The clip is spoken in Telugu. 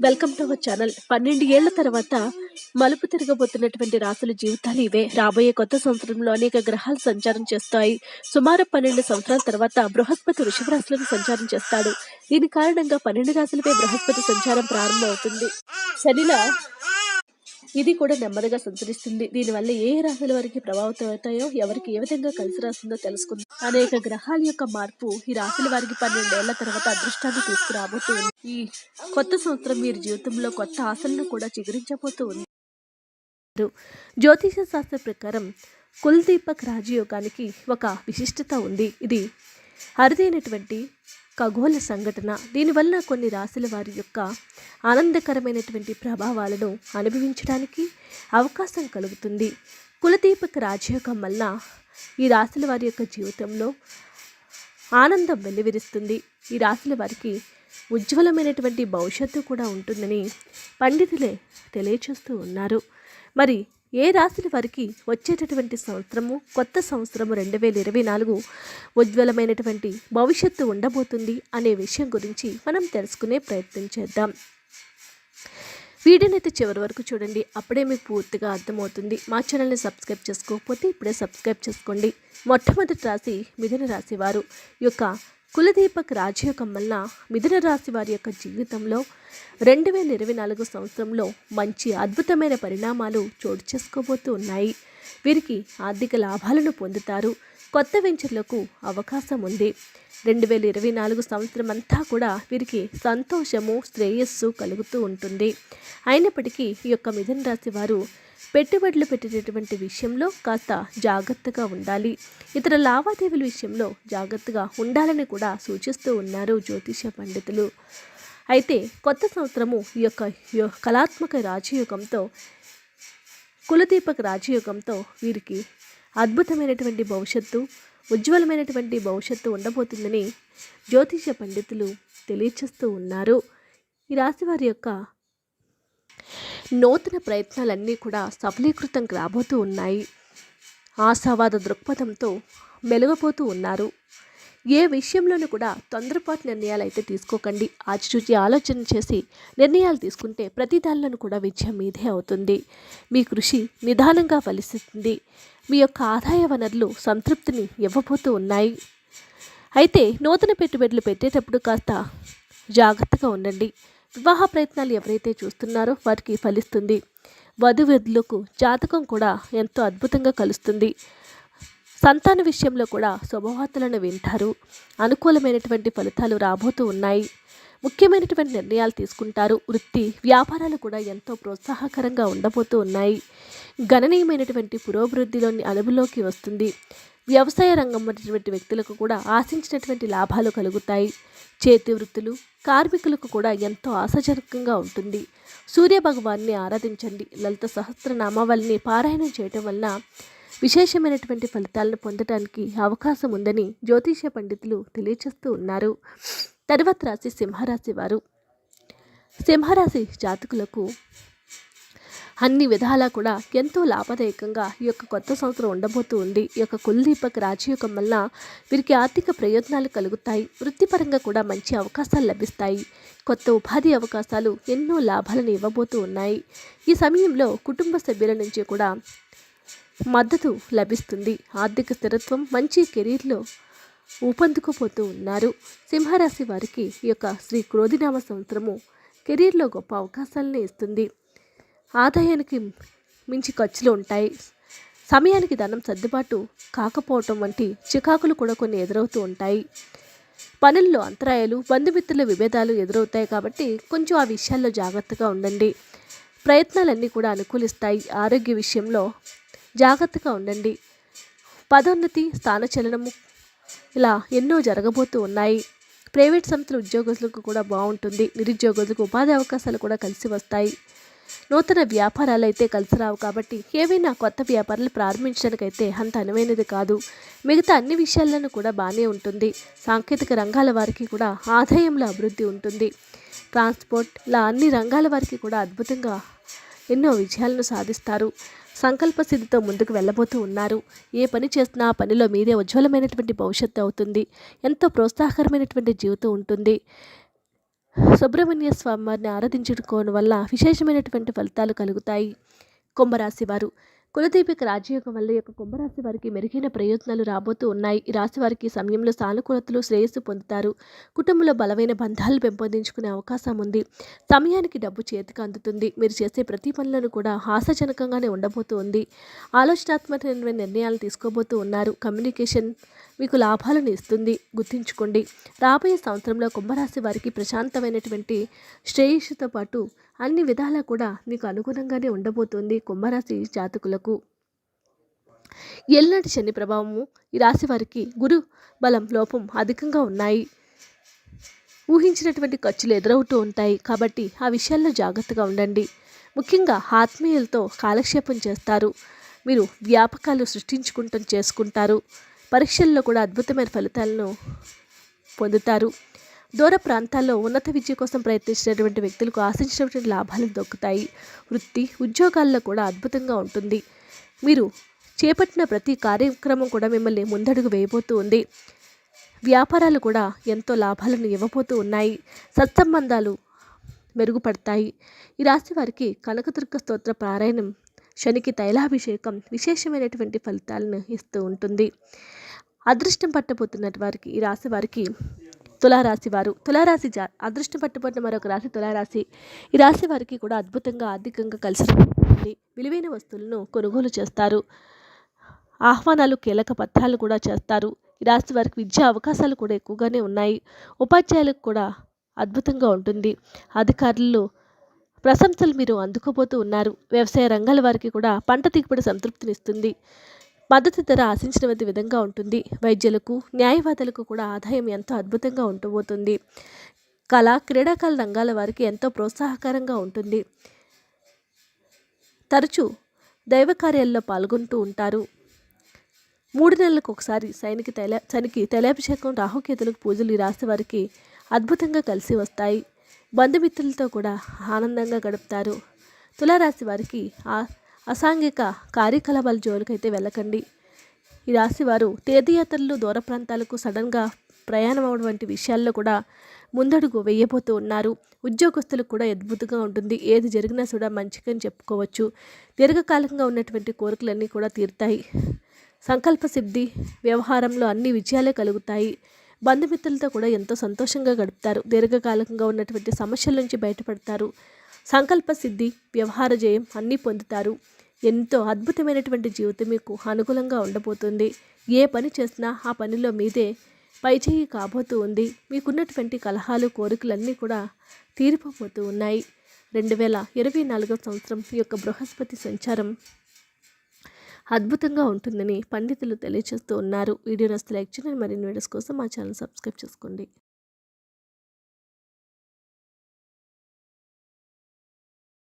Welcome to our channel. పన్నెండు ఏళ్ళ తర్వాత మలుపు తిరగబోతున్నటువంటి రాసుల జీవితాలు ఇవే. రాబోయే కొత్త సంవత్సరంలో అనేక గ్రహాలు సంచారం చేస్తాయి. సుమారు పన్నెండు సంవత్సరాల తర్వాత బృహస్పతి వృషభ రాశులకు సంచారం చేస్తాడు. దీని కారణంగా పన్నెండు రాశులపై బృహస్పతి సంచారం ప్రారంభమవుతుంది. శనిలా ఇది కూడా నెమ్మదిగా సంచరిస్తుంది. దీనివల్ల ఏ రాశుల వారికి ప్రభావితం అవుతాయో ఎవరికి ఏ విధంగా కలిసి రాస్తుందో తెలుసుకుందాం. అనేక గ్రహాల యొక్క మార్పు ఈ రాశుల వారికి పన్నెండేళ్ళ తర్వాత అదృష్టాన్ని తీసుకురాబోతుంది ఈ కొత్త సంవత్సరం మీరు జీవితంలో కొత్త ఆశలను కూడా చిగురించబోతూ ఉంది. జ్యోతిష శాస్త్ర ప్రకారం కుల్దీపక్ రాజయోగానికి ఒక విశిష్టత ఉంది. ఇది అరుదైనటువంటి ఖగోళ సంఘటన. దీనివల్ల కొన్ని రాశుల వారి యొక్క ఆనందకరమైనటువంటి ప్రభావాలను అనుభవించడానికి అవకాశం కలుగుతుంది. కులదీపక రాజయోగం వల్ల ఈ రాశుల వారి యొక్క జీవితంలో ఆనందం వెల్లివిరుస్తుంది ఈ రాశుల వారికి ఉజ్వలమైనటువంటి భవిష్యత్తు కూడా ఉంటుందని పండితులే తెలియచేస్తూ ఉన్నారు. మరి ఏ రాశుల వారికి వచ్చేటటువంటి సంవత్సరము కొత్త సంవత్సరము రెండు వేల ఇరవై నాలుగు ఉజ్వలమైనటువంటి భవిష్యత్తు ఉండబోతుంది అనే విషయం గురించి మనం తెలుసుకునే ప్రయత్నం చేద్దాం. వీడియోనైతే చివరి వరకు చూడండి. అప్పుడే మీకు పూర్తిగా అర్థమవుతుంది. మా ఛానల్ని సబ్స్క్రైబ్ చేసుకోకపోతే ఇప్పుడే సబ్స్క్రైబ్ చేసుకోండి. మొట్టమొదటి రాశి మిథున రాశి వారు. యొక్క కులదీపక్ రాజయోగం వల్ల మిథున రాశి వారి యొక్క జీవితంలో రెండు వేల ఇరవై నాలుగు సంవత్సరంలో మంచి అద్భుతమైన పరిణామాలు చోటు చేసుకోబోతూ ఉన్నాయి. వీరికి ఆర్థిక లాభాలను పొందుతారు. కొత్త వెంచర్లకు అవకాశం ఉంది రెండు వేల ఇరవై నాలుగు సంవత్సరం అంతా కూడా వీరికి సంతోషము శ్రేయస్సు కలుగుతూ ఉంటుంది. అయినప్పటికీ ఈ యొక్క మిథున రాశి వారు పెట్టుబడులు పెట్టేటటువంటి విషయంలో కాస్త జాగ్రత్తగా ఉండాలి. ఇతర లావాదేవీల విషయంలో జాగ్రత్తగా ఉండాలని కూడా సూచిస్తూ ఉన్నారు జ్యోతిష పండితులు. అయితే కొత్త సంవత్సరము ఈ యొక్క యో- కళాత్మక రాజయోగంతో కులదీపక రాజయోగంతో వీరికి అద్భుతమైనటువంటి భవిష్యత్తు ఉజ్వలమైనటువంటి భవిష్యత్తు ఉండబోతుందని జ్యోతిష పండితులు తెలియచేస్తూ ఉన్నారు. ఈ రాశి వారి యొక్క నూతన ప్రయత్నాలన్నీ కూడా సఫలీకృతం రాబోతూ ఉన్నాయి. ఆశావాద దృక్పథంతో మెలుగపోతూ ఉన్నారు. ఏ విషయంలోనూ కూడా తొందరపాటు నిర్ణయాలు అయితే తీసుకోకండి. ఆచిచూచి ఆలోచన చేసి నిర్ణయాలు తీసుకుంటే ప్రతి దానిలోనూ కూడా విజయం మీదే అవుతుంది. మీ కృషి నిదానంగా ఫలిస్తుంది. మీ యొక్క ఆదాయ వనరులు సంతృప్తిని ఇవ్వబోతూ ఉన్నాయి. అయితే నూతన పెట్టుబడులు పెట్టేటప్పుడు కాస్త జాగ్రత్తగా ఉండండి. వివాహ ప్రయత్నాలు ఎవరైతే చూస్తున్నారో వారికి ఫలిస్తుంది. వధువెదులకు జాతకం కూడా ఎంతో అద్భుతంగా కలుస్తుంది. సంతాన విషయంలో కూడా శుభవార్తలను వింటారు. అనుకూలమైనటువంటి ఫలితాలు రాబోతూ ఉన్నాయి. ముఖ్యమైనటువంటి నిర్ణయాలు తీసుకుంటారు. వృత్తి వ్యాపారాలు కూడా ఎంతో ప్రోత్సాహకరంగా ఉండబోతూ ఉన్నాయి. గణనీయమైనటువంటి పురోభివృద్ధిలోని అదుపులోకి వస్తుంది. వ్యవసాయ రంగం ఉన్నటువంటి వ్యక్తులకు కూడా ఆశించినటువంటి లాభాలు కలుగుతాయి. చేతి వృత్తులు కార్మికులకు కూడా ఎంతో ఆశాజనకంగా ఉంటుంది. సూర్య భగవాన్ని ఆరాధించండి. లలిత సహస్రనామావళిని పారాయణం చేయటం వలన విశేషమైనటువంటి ఫలితాలను పొందడానికి అవకాశం ఉందని జ్యోతిష పండితులు తెలియచేస్తూ ఉన్నారు. తర్వాత రాశి సింహరాశి వారు. సింహరాశి జాతకులకు అన్ని విధాలా కూడా ఎంతో లాభదాయకంగా ఈ యొక్క కొత్త సంవత్సరం ఉండబోతూ ఉంది. ఈ యొక్క కుల్దీపక్ రాజయోగం వల్ల వీరికి ఆర్థిక ప్రయోజనాలు కలుగుతాయి. వృత్తిపరంగా కూడా మంచి అవకాశాలు లభిస్తాయి. కొత్త ఉపాధి అవకాశాలు ఎన్నో లాభాలను ఇవ్వబోతూ ఉన్నాయి. ఈ సమయంలో కుటుంబ సభ్యుల నుంచి కూడా మద్దతు లభిస్తుంది. ఆర్థిక స్థిరత్వం మంచి కెరీర్లో ఊపందుకుపోతూ ఉన్నారు. సింహరాశి వారికి ఈ యొక్క శ్రీ క్రోధినామ సంవత్సరము కెరీర్లో గొప్ప అవకాశాలను ఇస్తుంది. ఆదాయానికి మించి ఖర్చులు ఉంటాయి. సమయానికి ధనం సర్దుబాటు కాకపోవటం వంటి చికాకులు కూడా కొన్ని ఎదురవుతూ ఉంటాయి. పనుల్లో అంతరాయాలు బంధుమిత్రుల విభేదాలు ఎదురవుతాయి కాబట్టి కొంచెం ఆ విషయాల్లో జాగ్రత్తగా ఉండండి. ప్రయత్నాలన్నీ కూడా అనుకూలిస్తాయి. ఆరోగ్య విషయంలో జాగ్రత్తగా ఉండండి. పదోన్నతి స్థానచలనము ఇలా ఎన్నో జరగబోతూ ఉన్నాయి. ప్రైవేట్ సంస్థల ఉద్యోగస్తులకు కూడా బాగుంటుంది. నిరుద్యోగులకు ఉపాధి అవకాశాలు కూడా కలిసి వస్తాయి. నూతన వ్యాపారాలు అయితే కలిసి రావు కాబట్టి ఏవైనా కొత్త వ్యాపారాలు ప్రారంభించడానికైతే అంత అనువైనది కాదు. మిగతా అన్ని విషయాలను కూడా బాగానే ఉంటుంది. సాంకేతిక రంగాల వారికి కూడా ఆదాయంలో అభివృద్ధి ఉంటుంది. ట్రాన్స్పోర్ట్ ఇలా అన్ని రంగాల వారికి కూడా అద్భుతంగా ఎన్నో విజయాలను సాధిస్తారు. సంకల్ప సిద్ధితో ముందుకు వెళ్ళబోతూ ఉన్నారు. ఏ పని చేసినా ఆ పనిలో మీదే ఉజ్వలమైనటువంటి భవిష్యత్తు అవుతుంది. ఎంతో ప్రోత్సాహకరమైనటువంటి జీవితం ఉంటుంది. సుబ్రహ్మణ్య స్వామి వారిని ఆరాధించుకోవడం వల్ల విశేషమైనటువంటి ఫలితాలు కలుగుతాయి. కుంభరాశి వారు కులదీపిక రాజయోగం వల్ల యొక్క కుంభరాశి వారికి మెరుగైన ప్రయోజనాలు రాబోతూ ఉన్నాయి. ఈ రాశి వారికి సమయంలో సానుకూలతలు శ్రేయస్సు పొందుతారు. కుటుంబంలో బలమైన బంధాలు పెంపొందించుకునే అవకాశం ఉంది. సమయానికి డబ్బు చేతికి అందుతుంది. మీరు చేసే ప్రతి పనులను కూడా హాస్యజనకంగానే ఉండబోతూ ఉంది. ఆలోచనాత్మకమైన నిర్ణయాలు తీసుకోబోతూ ఉన్నారు. కమ్యూనికేషన్ మీకు లాభాలను ఇస్తుంది. గుర్తుంచుకోండి. రాబోయే సంవత్సరంలో కుంభరాశి వారికి ప్రశాంతమైనటువంటి శ్రేయస్సుతో పాటు అన్ని విధాలా కూడా మీకు అనుగుణంగానే ఉండబోతుంది కుంభరాశి జాతకులకు. ఎల్లాంటి శని ప్రభావము ఈ రాశి వారికి గురు బలం లోపం అధికంగా ఉన్నాయి. ఊహించినటువంటి ఖర్చులు ఎదురవుతూ ఉంటాయి కాబట్టి ఆ విషయాల్లో జాగ్రత్తగా ఉండండి. ముఖ్యంగా ఆత్మీయులతో కాలక్షేపం చేస్తారు. మీరు వ్యాపకాలు సృష్టించుకుంటూ చేసుకుంటారు. పరీక్షల్లో కూడా అద్భుతమైన ఫలితాలను పొందుతారు. దూర ప్రాంతాల్లో ఉన్నత విద్య కోసం ప్రయత్నించినటువంటి వ్యక్తులకు ఆశించినటువంటి లాభాలు దొక్కుతాయి. వృత్తి ఉద్యోగాల్లో కూడా అద్భుతంగా ఉంటుంది. మీరు చేపట్టిన ప్రతి కార్యక్రమం కూడా మిమ్మల్ని ముందడుగు వేయబోతూ ఉంది. వ్యాపారాలు కూడా ఎంతో లాభాలను ఇవ్వబోతూ ఉన్నాయి. సత్సంబంధాలు మెరుగుపడతాయి. ఈ రాశి వారికి కనకదుర్గ స్తోత్ర పారాయణం శనికి తైలాభిషేకం విశేషమైనటువంటి ఫలితాలను ఇస్తూ ఉంటుంది. అదృష్టం పట్టబోతున్నటువారికి వారికి ఈ రాశి వారికి తులారాశి వారు. తులారాశి జా అదృష్టం పట్టుబడిన మరొక రాశి తులారాశి. ఈ రాశి వారికి కూడా అద్భుతంగా ఆర్థికంగా కలిసి విలువైన వస్తువులను కొనుగోలు చేస్తారు. ఆహ్వానాలు కీలక పత్రాలు కూడా చేస్తారు. ఈ రాశి వారికి విద్యా అవకాశాలు కూడా ఎక్కువగానే ఉన్నాయి. ఉపాధ్యాయులకు కూడా అద్భుతంగా ఉంటుంది. అధికారులు ప్రశంసలు మీరు అందుకోబోతూ ఉన్నారు. వ్యవసాయ రంగాల వారికి కూడా పంట దిగుబడి సంతృప్తినిస్తుంది. మద్దతు ధర ఆశించిన విధంగా ఉంటుంది. వైద్యులకు న్యాయవాదులకు కూడా ఆదాయం ఎంతో అద్భుతంగా ఉండబోతుంది. కళ క్రీడాకాల రంగాల వారికి ఎంతో ప్రోత్సాహకరంగా ఉంటుంది. తరచూ దైవ కార్యాల్లో పాల్గొంటూ ఉంటారు. మూడు నెలలకు ఒకసారి సైనికి తైల శనికి తైలాభిషేకం రాహుకేతులకు పూజలు ఈ రాశి వారికి అద్భుతంగా కలిసి వస్తాయి. బంధుమిత్రులతో కూడా ఆనందంగా గడుపుతారు. తులారాశి వారికి ఆ అసాంఘిక కార్యకలాపాల జోలికైతే వెళ్ళకండి. ఈ రాశి వారు తీర్థయాత్రలు దూర ప్రాంతాలకు సడన్గా ప్రయాణం అవడం వంటి విషయాల్లో కూడా ముందడుగు వేయబోతూ ఉన్నారు. ఉద్యోగస్తులకు కూడా అద్భుతంగా ఉంటుంది. ఏది జరిగినా కూడా మంచిగా చెప్పుకోవచ్చు. దీర్ఘకాలికంగా ఉన్నటువంటి కోరికలన్నీ కూడా తీరుతాయి. సంకల్ప సిద్ధి వ్యవహారంలో అన్ని విజయాలే కలుగుతాయి. బంధుమిత్రులతో కూడా ఎంతో సంతోషంగా గడుపుతారు. దీర్ఘకాలికంగా ఉన్నటువంటి సమస్యల నుంచి బయటపడతారు. సంకల్ప సిద్ధి వ్యవహార జయం అన్నీ పొందుతారు. ఎంతో అద్భుతమైనటువంటి జీవితం మీకు అనుకూలంగా ఉండబోతుంది. ఏ పని చేసినా ఆ పనిలో మీదే పైచేయి కాబోతూ ఉంది. మీకున్నటువంటి కలహాలు కోరికలన్నీ కూడా తీరిపోతూ ఉన్నాయి. రెండు వేల ఇరవై నాలుగో సంవత్సరం ఈ యొక్క బృహస్పతి సంచారం అద్భుతంగా ఉంటుందని పండితులు తెలియజేస్తూ ఉన్నారు. వీడియో నస్తే లైక్ చేయండి. మరిన్ని వీడియోస్ కోసం మా ఛానల్ సబ్స్క్రైబ్ చేసుకోండి.